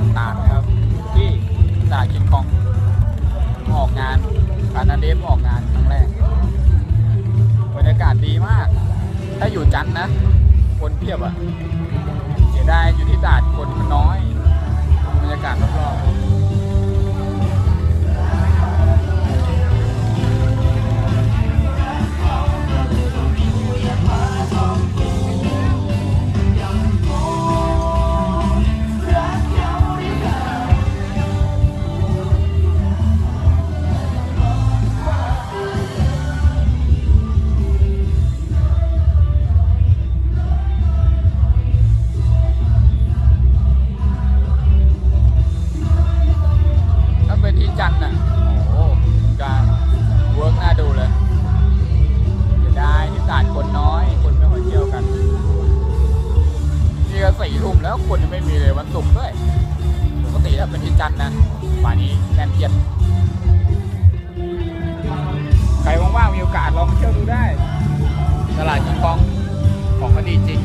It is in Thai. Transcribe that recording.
ต่างๆครับ ที่จ่าคิงคองออกงานคานาเดฟออกงานครั้งแรกบรรยากาศดีมาก ถ้าอยู่จันนะ คนเพียบอะเสียดายอยู่ที่ตลาดคนมันน้อย จันทร์อะ โอ้โหการเวิร์กน่าดูเลยจะได้ที่ตลาดคนน้อย คนไม่ค่อยเที่ยวกันนี่ก็สี่ทุ่มแล้วคนยังไม่มีเลยวันศุกร์ด้วยปกติถ้าเป็นที่จันทร์นะป่านนี้แน่นเอียดใครว่างๆมีโอกาสลองเที่ยวดูได้ ตลาดจิงกองของคดีจริง